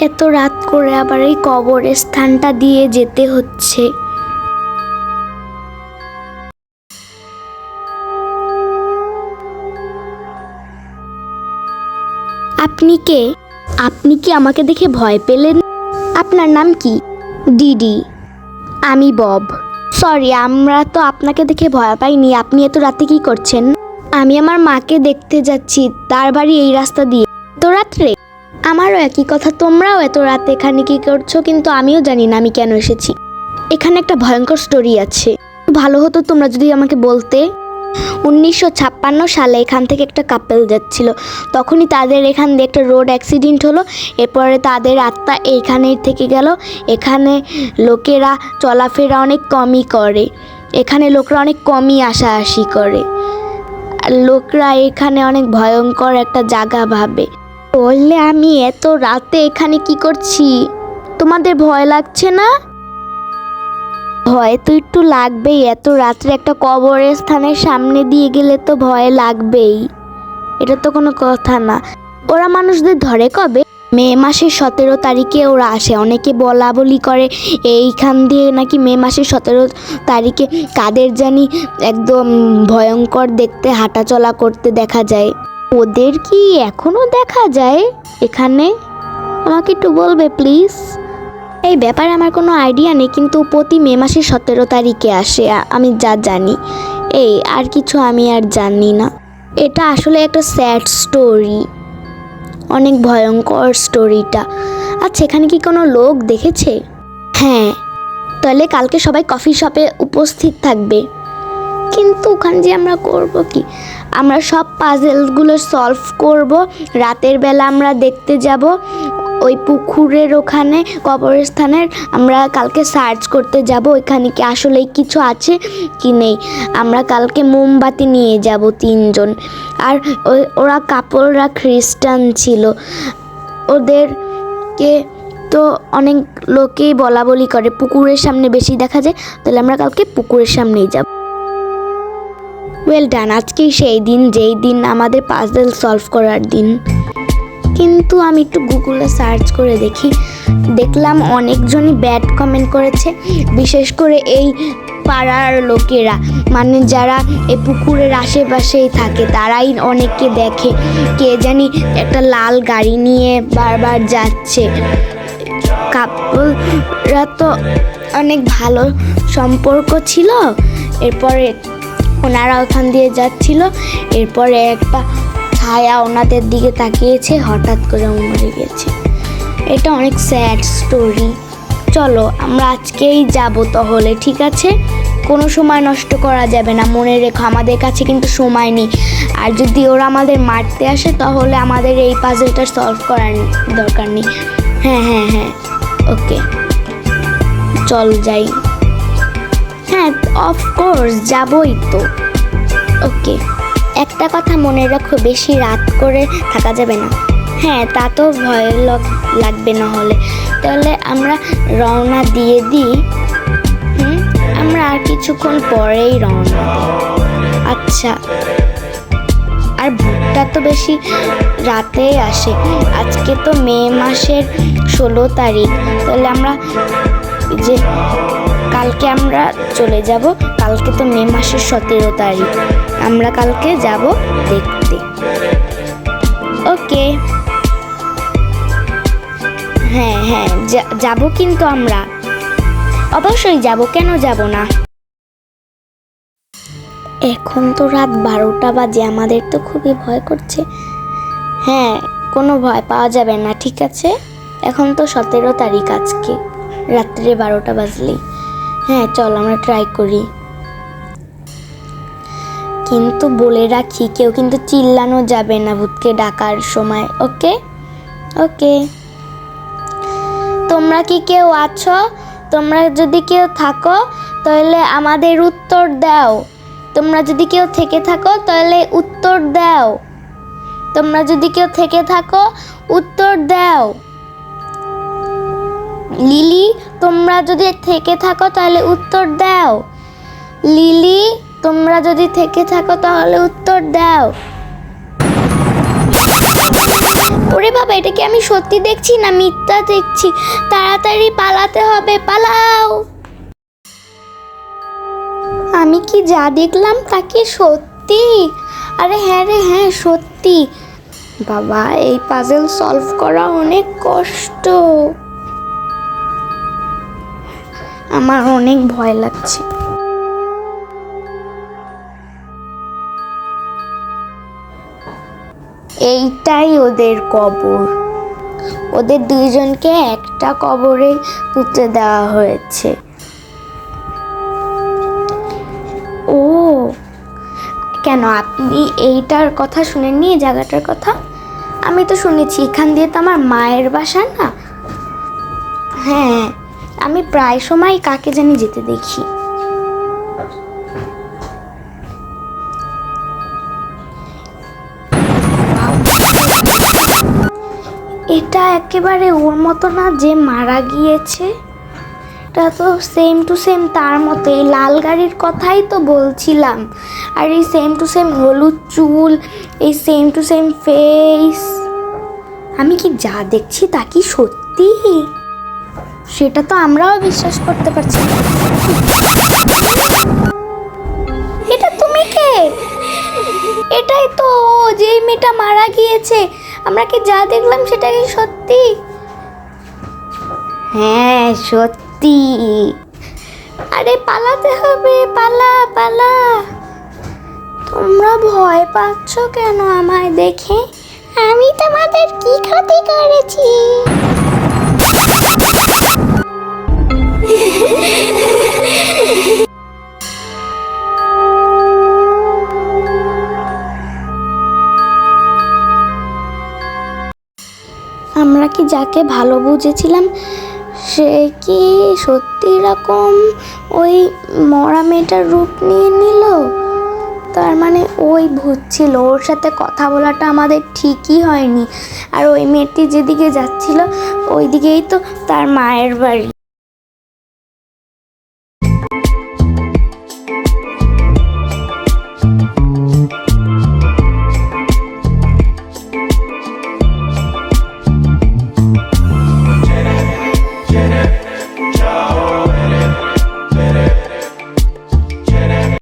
এত রাত করে আবার এই কবরের স্থানটা দিয়ে যেতে হচ্ছে। আপনি কে? আপনি কি আমাকে দেখে ভয় পেলেন? আপনার নাম কি? ডিডি। আমি বব। সরি, আমরা তো আপনাকে দেখে ভয় পাইনি। আপনি এত রাতে কি করছেন? আমি আমার মাকে দেখতে যাচ্ছি। তার বাড়ি এই রাস্তা দিয়ে। তো রাত্রে? আমারও একই কথা, তোমরাও এত রাতে এখানে কি করছ কিন্তু আমিও জানি না আমি কেন এসেছি। এখানে একটা ভয়ঙ্কর স্টোরি আছে। ভালো হতো তোমরা যদি আমাকে বলতে। উনিশশো ছাপ্পান্ন সালে এখান থেকে একটা কাপেল যাচ্ছিল। তখনই তাদের এখান দিয়ে একটা রোড অ্যাক্সিডেন্ট হলো। এরপরে তাদের আত্মা এইখানে থেকে গেল। এখানে লোকেরা চলাফেরা অনেক কমই করে। এখানে লোকরা অনেক কমই আসা আসি করে লোকরা এখানে অনেক ভয়ঙ্কর একটা জায়গা ভাবে। বললে আমি এত রাতে এখানে কি করছি? তোমাদের ভয় লাগছে না? ভয় তো একটু লাগবেই, এত রাত্রে একটা কবরের স্থানের সামনে দিয়ে গেলে তো ভয় লাগবেই। এটা তো কোনো কথা না। ওরা মানুষদের ধরে কবে? মে মাসের সতেরো তারিখে ওরা আসে। অনেকে বলা বলি করে, এইখান দিয়ে নাকি মে মাসের সতেরো তারিখে কাদের জানি একদম ভয়ঙ্কর দেখতে, হাঁটাচলা করতে দেখা যায়। ওদের কি এখনও দেখা যায়? এখানে? আমাকে একটু বলবে, প্লিজ? এই ব্যাপারে আমার কোনো আইডিয়া নেই, কিন্তু প্রতি মে মাসের সতেরো তারিখে আসে আমি যা জানি। এই, আর কিছু আমি আর জানি না। এটা আসলে একটা স্যাড স্টোরি। অনেক ভয়ঙ্কর স্টোরিটা। আচ্ছা এখানে কি কোনো লোক দেখেছে? হ্যাঁ। তাহলে কালকে সবাই কফি শপে উপস্থিত থাকবে। কিন্তু ওখানে যে আমরা করব কি? আমরা সব পাজেলগুলো সলভ করব। রাতের বেলা আমরা দেখতে যাব। ওই পুকুরের ওখানে, কবরস্থানের, আমরা কালকে সার্চ করতে যাব। ওইখানে কি আসলেই কিছু আছে কি নেই? আমরা কালকে মোমবাতি নিয়ে যাব তিনজন। আর ওই- ওরা কাপড়রা খ্রিস্টান ছিল। ওদেরকে তো অনেক লোকেই বলা বলি করে। পুকুরের সামনে বেশি দেখা যায়। তাহলে আমরা কালকে পুকুরের সামনেই যাব। ওয়েল ডান আজকেই সেই দিন, যেই দিন আমাদের পাজেল সলভ করার দিন। কিন্তু আমি একটু গুগলে সার্চ করে দেখি। দেখলাম অনেকজনই ব্যাড কমেন্ট করেছে, বিশেষ করে এই পাড়ার লোকেরা। মানে যারা এই পুকুরের আশেপাশেই থাকে, তারাই অনেককে দেখে। কে জানি একটা লাল গাড়ি নিয়ে বারবার যাচ্ছে। কাপড়রা তো অনেক ভালো সম্পর্ক ছিল। এরপরে ওনারা ওখান দিয়ে যাচ্ছিল। এরপরে একটা ছায়া ওনাদের দিকে তাকিয়েছে, হঠাৎ করে মরে গেছে। এটা অনেক স্যাড স্টোরি। চলো, আমরা আজকেই যাব তাহলে, ঠিক আছে? কোনো সময় নষ্ট করা যাবে না, মনে রেখো, আমাদের কাছে কিন্তু সময় নেই। আর যদি ওরা আমাদের মারতে আসে, তাহলে আমাদের এই পাজলটা সলভ করার দরকার নেই। হ্যাঁ হ্যাঁ হ্যাঁ ওকে চল যাই। অফকোর্স যাবই তো। ওকে একটা কথা মনে রাখো, বেশি রাত করে থাকা যাবে না। হ্যাঁ তা তো ভয় লাগবে না হলে তাহলে আমরা রওনা দিয়ে দিই। হুম? আমরা আর কিছুক্ষণ পরেই রওনা আচ্ছা। আর ভুট্টা তো বেশি রাতেই আসে। আজকে তো মে মাসের ষোলো তারিখ। তাহলে আমরা যে কালকে আমরা চলে যাব। কালকে তো মে মাসের সতেরো তারিখ। আমরা কালকে যাব দেখতে। ওকে। হ্যাঁ হ্যাঁ যাব কিন্তু আমরা। অবশ্যই যাব, কেন যাব না? এখন তো রাত বারোটা বাজে, আমাদের তো খুবই ভয় করছে। হ্যাঁ কোনো ভয় পাওয়া যাবে না, ঠিক আছে? এখন তো সতেরো তারিখ আজকে, রাত্রে বারোটা বাজলেই। হ্যাঁ চল, আমরা ট্রাই করি। কিন্তু বলে রাখি, কেউ কিন্তু চিল্লানো যাবে না ভূতকে ডাকার সময় ওকে ওকে তোমরা কি কেউ আছো? তোমরা যদি কেউ থাকো, তাহলে আমাদের উত্তর দাও। তোমরা যদি কেউ থেকে থাকো, তাহলে উত্তর দাও। তোমরা যদি কেউ থেকে থাকো, উত্তর দাও। লিলি তোমরা যদি থেকে থাকো তাহলে উত্তর দাও। লিলি, তোমরা যদি থেকে থাকো তাহলে উত্তর দাও। ওরে বাবা, এটা কি আমি সত্যি দেখছি না মিথ্যা দেখছি? তাড়াতাড়ি পালাতে হবে, পালাও। আমি কি যা দেখলাম তা কি সত্যি? আরে হ্যাঁ রে হ্যাঁ সত্যি। বাবা, এই পাজেল সলভ করা অনেক কষ্ট। আমার অনেক ভয় লাগছে। এইটাই ওদের কবর। ওদের দুইজনকে একটা কবরে পুঁতে দেওয়া হয়েছে। ও, কেন আপনি এইটার কথা শুনেননি, এই জায়গাটার কথা? আমি তো শুনেছি, এখান দিয়ে তো আমার মায়ের বাসা না? হ্যাঁ আমি প্রায় সময় কাকে জানি যেতে দেখি। এটা একেবারে ওর মতো না যে মারা গিয়েছে। এটা তো সেম টু সেম তার মতো। এই লাল গাড়ির কথাই তো বলছিলাম। আর এই সেম টু সেম হলুদ চুল, এই সেম টু সেম ফেস আমি কি যা দেখছি তা কি সত্যি? সেটা তো আমরাও বিশ্বাস করতে পারছি। এটা তুমি কে? এটাই তো যেই মেয়েটা মারা গিয়েছে। আমরা কি যা দেখলাম সেটা কি সত্যি? হ্যাঁ সত্যি। আরে পালাতে হবে, পালা পালা। তোমরা ভয় পাচ্ছ কেন আমায় দেখে? আমি তোমাদের কি ক্ষতি করেছি? আমরা কি যাকে ভালো বুঝেছিলাম, সে কি সত্যি এরকম ওই মরা মেয়েটার রূপ নিয়ে নিল? তার মানে ওই ভূত ছিল, ওর সাথে কথা বলাটা আমাদের ঠিকই হয়নি। আর ওই মেয়েটি যেদিকে যাচ্ছিল ওই দিকেই তো তার মায়ের বাড়ি। Música